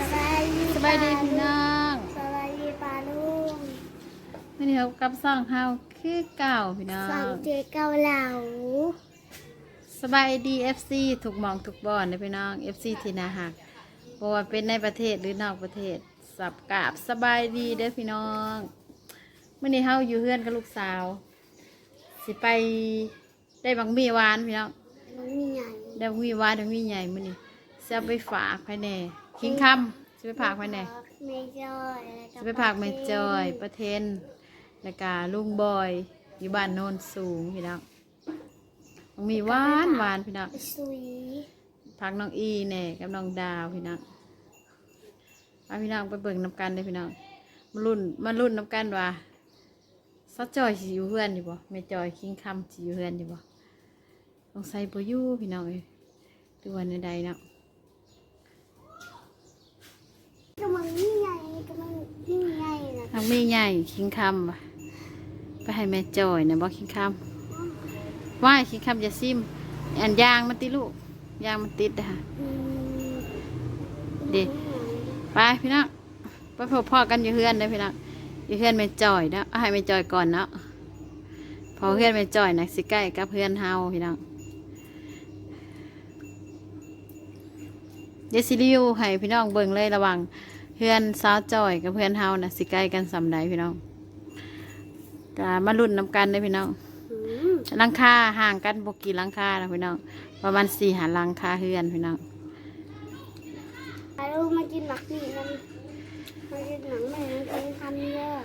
สบายดีสบายดีพี่น้องสบายดีปลาลุงวันนี้พบกับซ่องเฮาคือเก่าพี่น้อสั่งงเจเกาเหลาสบายดี FC ถูกหมองถูกบอนนะพี่น้อง FC ที่นาหักบ่ว่าเป็นในประเทศหรือนอกประเทศสับกราบสบายดีเด้อพี่น้องมื่อนี้เฮาอยู่เฮือนกับลูกสาว สิไปได้บังมีหวานพี่น้องมันมีใหญ่ได้บังมีหวานได้บังมีใหญ่มื่อนี้จะเอาไปฝากภายใน คิงคำจะไปฝากภายในเมจอยอะไรจะไปผักแม่จอย ประเทนแล้วก็ลุงบอย อยู่บ้านโนนสูงพี่น้องมันมีหวานหวานพี่น้องสุยพักน้องอีแน่กับน้องดาวพี่น้องพาพี่น้องไปเบิ่งน้ำกันเลยพี่น้องมารุ่นมารุ่นน้ำกันว่าซอจอยสิอยู่เพื่อนอยู่บ่แม่จอยคิงคำสิอยู่เพื่อนอยู่บ่ต้องใส่บ่อยู่พี่น้องเอ้ยดูวันใดๆเนาะ ก็มันมีใหญ่ก็มันมีใหญ่นะทางมีใหญ่คิงคำว่ะไปให้แม่จอยนะบ่คิงคำว่ายคิงคำจะซิม อันยางมันติลูก ยางมันติดนะคะ อืมเด็ไปพี่น้องไปพบพ่อกันอยู่เฮือนเด้อพี่น้องอยู่เฮือนแม่จอยเนาะเอาให้แม่จอยก่อนเนาะพอเฮือนแม่จอยนะสิใกล้กับเฮือนเฮาพี่น้อง เดซิลิวให้พี่น้องเบิ่งเลยระหวังเฮือนสาวจอยกับเฮือนเฮานะสิใกล้กันสำใดพี่น้องกามารุ่นนำกันเด้อพี่น้องอืมหลังคาห่างกันบกี่หลังคานะพี่น้องประมาณสี่หาหลังคาเฮือนพี่น้องปลาลุงมากินหมักนี่มันมากินหนังแม่มันกินคำเยอะ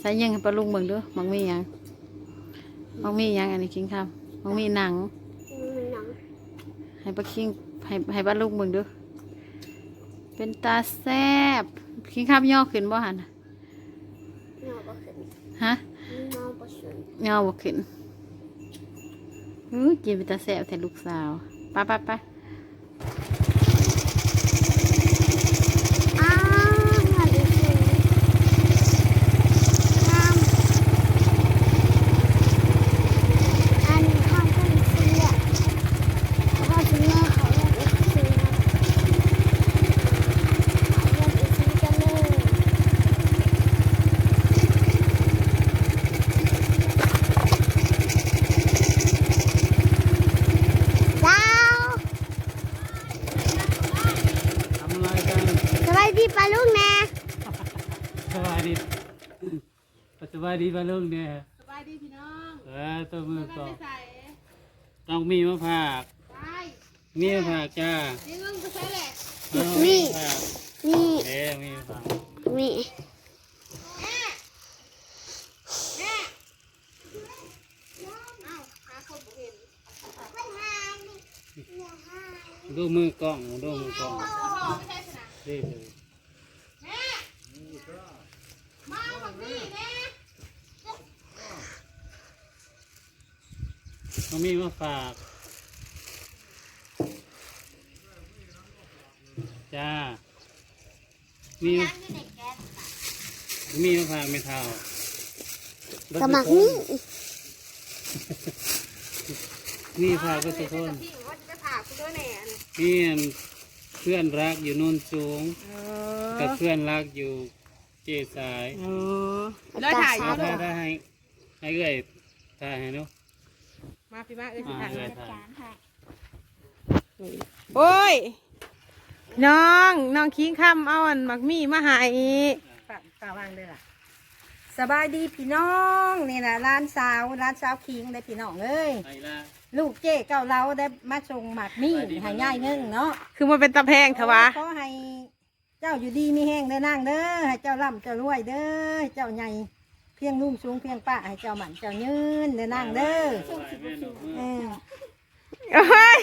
ใส่ยังให้ปลาลุงเบิ่งเด้วยมังมีหยังมังมีหยังอันนี้คิงคำมังมีหนังมันหนังให้ปลาคิง ให้ให้ปลาลุงเบิ่งเด้วยเป็นตาแซบคิงคำย่อขึ้นบ่หันน่ะเงาปลาขึ้นฮะเงาปลาขึ้นย่อบ่ขึ้นอู้กินเป็นตาแซบแทนลูกสาวไปไปไป อ้าวงานดีจริงงามอันข้างต้นเสียพ่อถึงแม่เขาเรียกอีกทีนะเขาเรียกอีกทีกันเลยดาว ทำอะไรกัน สบายดีปลาลูกแน่ สบายดีสบายดีป่ะลุงเนี่ยสบายดีพี่น้องเออตัวมือก่อนใส่ต้องมีมะพร้าวไปมีมะพร้าวจ้านี่มึงก็ใส่แหละเออมีมะพร้าวนี่เอ๊ะมีมะพร้าวนี่ดูมือกล้องดูมือกล้องนี่เลย มาบักนี่แม่ มันมีมาฝาก จ้า มีมีมะพร้าวไม่เท่ากระหมักนี่มีมะพร้าวก็ทุกคนพี่ว่าจะไปผ่าคุณด้วยแน่มีอันเพื่อนรักอยู่โนนสูงเอกับเพื่อนรักอยู่เจสายเออแล้วถ่ายเอาถ่ายได้ให้ให้เอ้ยถ่ายให้เนาะ มาพี่มาเอ้ยอ่าถ่ายเอ้ยถ่ายโอ้ย น้องน้องคิงคำเอาอันมักมี่มาใหายฝากฝากวางเลยล่ะสบายดีพี่น้องนี่นะร้านสาวร้านสาวคิงได้พี่น้องเอ้ยไปละลูกเจ๊เก้าเราได้มาส่งหมากมี่ให้ง่ายเงินเนาะคือมันเป็นตะแพงเถอะวะขอให้เจ้าอยู่ดีมีแห้งเด้อนางเด้อให้เจ้าร่ำเจ้ารวยเด้อให้เจ้าใหญ่ เพียงลุ่มสูงเพียงป้าให้เจ้าหมันเจ้ายืนเด้อนางเด้อไปแม่หนูมือเออโอ้ย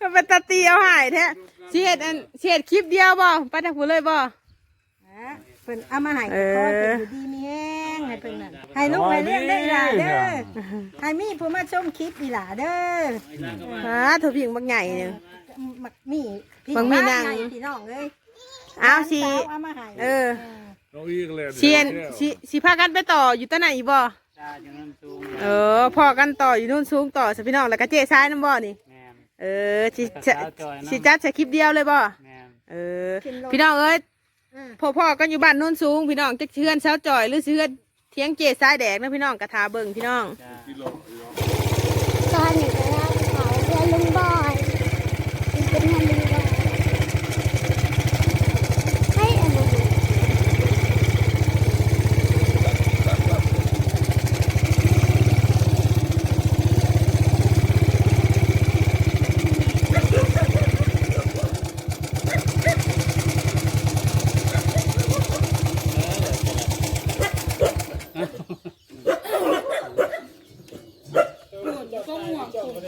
มันเป็นตะเตียวหายแท้เสียดอันเสียดคลิปเดียวบ่ไปทางผู้เลยบ่ฮะเพิ่นเอามาให้เออขอให้เพิ่นอยู่ดีมีแห้งให้เพิ่นนั่นให้ลูกให้เลี้ยงได้หลาเด้อให้มีผู้มาชมคลิปอีหลาเด้อไปละก็ว่าฮะถูกพิงบางใหญ่หนึ่งมักมีพี่มักมีนางใหญ่พี่น้องเลย เอาสิร้นสวเอามาให้เออน้องอีกแล้วเชียนสิสิพากันไปต่ออยู่ตั้งไหนอีกบ่จ้าอย่างนั้นสูงเออพอกันต่ออยู่นู่นสูงต่อสิพี่น้องแล้วก็เจ๊ซ้ายน้ำบ่นี่แม่นเออสิกับจะสาวจอยนะสิจัดใส่คลิปเดียวเลยบ่แม่นเออขึ้นรถพี่น้องเอ้ยอ่าพ่อพ่อกันอยู่บ้านโน้นสูง พี่น้องจะเชื่อนเช้าจ่อยหรือเชื่อนเทียงเจสายแดกนะพี่น้องกระทาเบิ่งพี่น้องจ้าตอนนี้ก็รับเขาเพื่อนลุงบอยมันเป็นเงินลุงบอยให้อันนั้น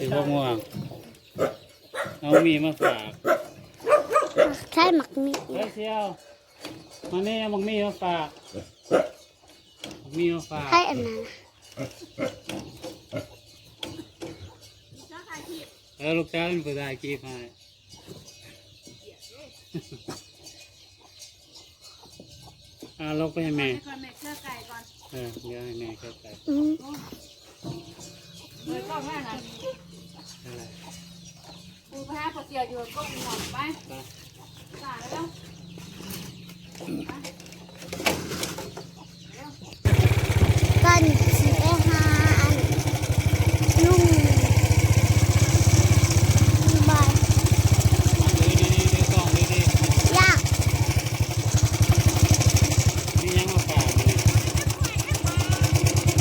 ถือว่าม่วงเอา มีมาฝากใช่หมักมีเฮ้ยเชียวมานี่เอามังมีมาฝากมังมีมาฝากให้อันนั้นเออลูกชายเป็นผู้ชายกีบให้อ่าลงไปให้แม่เออเดี๋ยวให้แม่เข้าไปอืมเลยกล้องแม่น่ะ อะไปูพาปเสียอยู่กล้องหมดไปไปาแล้วก่อนสิไปหาอันลุงลุงบอยดูดีๆดูกล้องดูดียากๆนี่ยังมาฝากเลย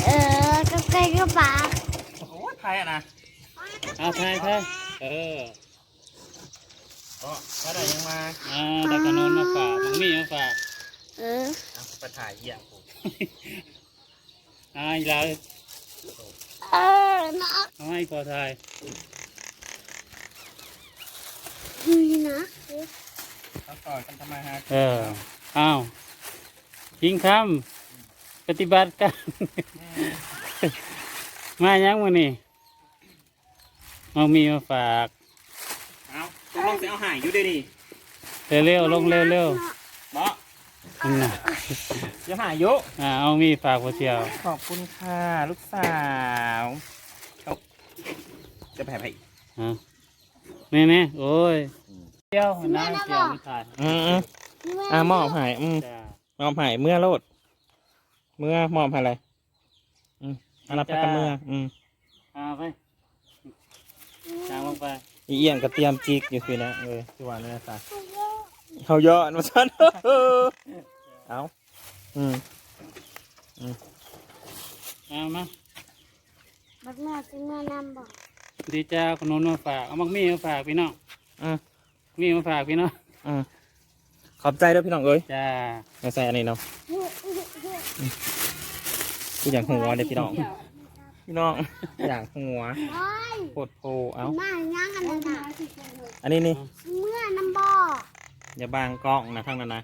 เออก็ใกล้ก็ปากโอ้ยไทยอะนะเอาทายทยเออ ก็ถ้าได้ยังมาอ่าแล้วก็นอนมาฝากมังมีมาฝากเออเอาไปถ่ายเหี้ยผมอ่าอีกแล้วเออนะเอาให้พอทายนี่นะเขาต่อยกันทำไมฮะเอออ้าวยิงคำปฏิบัติการมายังมือนี่เอามีมาฝากเอา ตกลงจะเอาหายอยู่เดี๋ยวนี้เร็วๆลงเร็วเนาะๆนั่นน่ะจะหายอยู่อ่าเอามีฝากพอเชียวขอบคุณค่ะลูกสาวเอาจะแผ่ไปอ่านี่นี่ๆโอ้ยเที่ยวน้าเที่ยวไม่ตายอืมอ่ามอบหายอืมจ้ามอบหายเมื่อโลด เมื่อมอบหายอะไร อืมอันนั้นพักกันเมื่ออืม เอาไปจางลงไป อีเอียงกับเตรียมจิกอยู่คือนะเออที่ว่านี่นะจ๊ะเขาเยอะนะฉันเอาอืมเอามาบักแม่ซื้อแม่น้ำบอกดีจ้าขนมมาฝากเอามักมีมาฝากพี่น้องอืมมีมาฝากพี่น้องอืมขอบใจด้วยพี่น้องเอ้ยจ้ามาใส่อันนี้เนาะกูอยากหัวเด้อพี่น้องพี่น้องอยากหัว โอ้ย โคตรโพเอามาย่างอันนั้นน่ะอันนี้นี่ เมื่อน้ำบ่ออย่าบางกล้องนะข้างนั้นนะ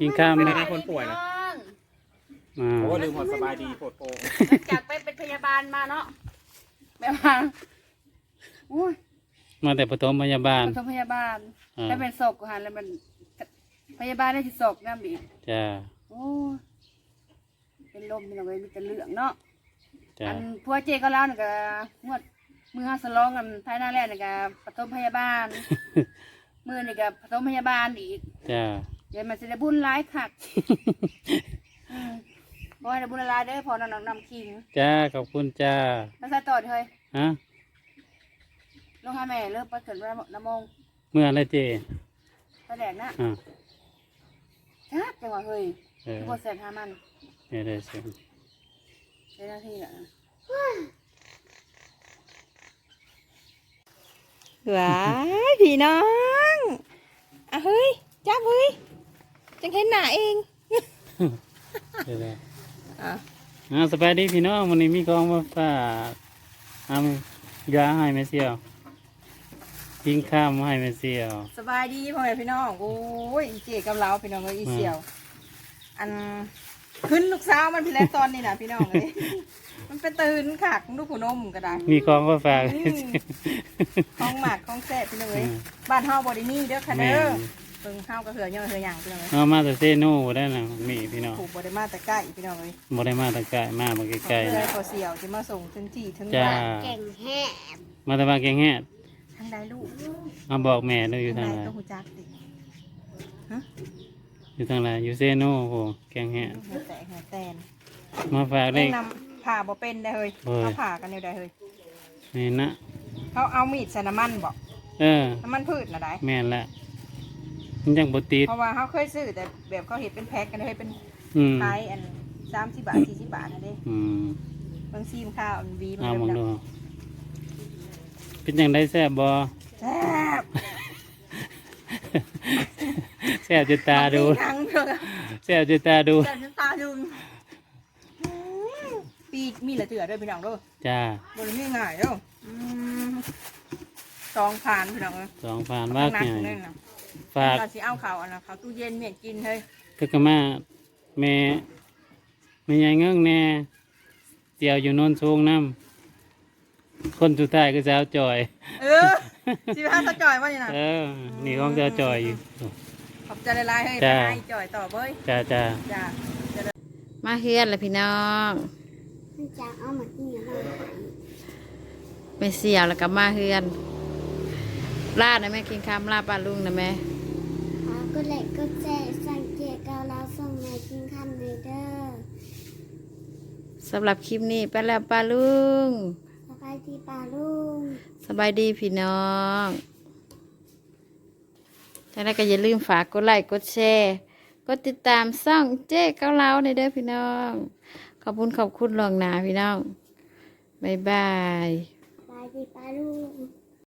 กินข้าวไหมไม่ได้คนป่วยนะอ่าโอ้ลืมหมดสบายดีโคตรโพจากไปเป็นพยาบาลมาเนาะแบบว่าอุ้ยมาแต่ปฐมพยาบาลปฐมพยาบาลอ่าแล้วเป็นศพกูหันแล้วมัน พยาบาลได้ที่ศพน้ำบีจ้าโอ้ยเป็นลมเป็นอะไรมีแต่เหลืองเนาะจ้า อันพัวเจก็เล่านี่ก็งวดมือห้าสลองกันภายหน้าแรกนี่ก็ปฐมพยาบาล มือนี่ก็ปฐมพยาบาลอีกจ้าเดี๋ยวมันจะได้บุญร้ายคักอืมบอยได้บุญร้ายเด้อพอนำนำนำคิงจ้าขอบคุณจ้าแล้วใส่ต่อเถอะเฮ้ยฮะลงหาแม่เลิกไปเกิดวันละโมงเมื่อไรเจไปแดกนะอ่าชักจังหวะเฮ้ยเออปวดแสบหามันเดี๋ยวได้เสียง เจ้าหน้าที่ละว้ายพี่น้องอะเฮ้ยจับเฮ้ยจังเห็นหน้าเองเดี๋ยวได้อะอ่าสบายดีพี่น้องวันนี้มีของมาฝากทำยาให้แม่เสี่ยวกินข้าวมาให้แม่เสี่ยวสบายดีพ่อแม่พี่น้องโอ้ยอีเจกับเราพี่น้องเอ้ยอีเสี่ยว อัน ขึ้นลูกสาวมันพี่แล้วตอนนี้นะพี่น้องเลยมันไปตื่นขากลูกผู้นมก็ได้มีของมาฝากอืมของหมากของแซ่บพี่น้องเอ้ยอืมบ้านเฮาบ่ได้มีเด้อค่ะแม่เด้อนพิ่งเข้าก็เหือย่อเหือหยังพี่น้องเลยเอามาแต่เซโน่ได้น่ะมีพี่น้องผูกบริมาแต่ใกล้พี่น้องเลยบ่ได้มาแตะไกลมามาใกล้ๆเพื่อนะให้พอเสี่ยวจะมาส่งถึงที่ถึงจ้าบ้านเก่งแฮะมาแต่บางแกงแฮดทางใดลูกเอาบอกแม่ด้วยอยู่ทาทางงใดไหนก็หูจักดิ อยู่ทางไหนอยู่เซโน่โหแกงแฮดเหือแตกเหือแตนมาฝากเลเล่ข นำผ่าบ่เป็นได้เฮ้ยเฮ้ย เขาผ่ากันเดียวได้เฮ้ยนี่นะเขาเอามีดใส่น้ำมันบอกเออ น้ำมันพืชนะได้แม่นละมันยังบ่ติดเพราะว่าเขาเคยซื้อแต่แบบเขาเห็นเป็นแพ็คกันเลยเป็นอืมขายอันสามสิบบาทสี่สิบบาทนะเด้อืมบางซีมข้าวอันวีมันเอาเลยมองนะดู เป็นยังได้แซ่บบ่ แซ่บ แซ่บจะตาดูบงทีหนังเถอะแซ่บจะตาดูแซ่บจนตาดึงปีกมีเหลือเถื่อด้วยพี่น้องเด้วยจ้าบนมีง่ายเด้ออืมสองผ่านพี่น้องเอ้ยสองผ่านมากนักใหญ่เลยนะฝากเราสิเอาเขาวอันนะเขาวตู้เย็นเมียนกินเฮ้ยก็กมาแม่แม่ใหญ่เงื่งแน่เตียวอยู่โนนสูงน้ำคนสุดท้ายก็สาวจอย เออสิพาสะจ่อยว่านี่นะเออนี่ของสาวจอยอยู่ ขอบใจหลายๆเฮ้ยไปจ้า ให้จ่อยต่อเบ้ยจ้าจ้าจ้ามาเฮือนเลยพี่น้องมันจะเอามากินอาหารไปเสี่ยวแล้วก็มาเฮือนลาดนะแม่กินคำลาปลาลุงนะแม่อ่าก็เล็กก็แจ้สังเกตเกาเราส่งในกินคำเลยเด้อสำหรับคลิปนี้ไปแล้วปลาลุง สบายดีป่าลุง สบายดีพี่น้อง จากนั้นก็อย่าลืมฝากกดไลค์กดแชร์กดติดตามซ่องเจ๊เกาเหลาในเด้อพี่น้อง ขอบคุณขอบคุณหลวงหนาพี่น้อง บ๊ายบาย บายดีป้าลุง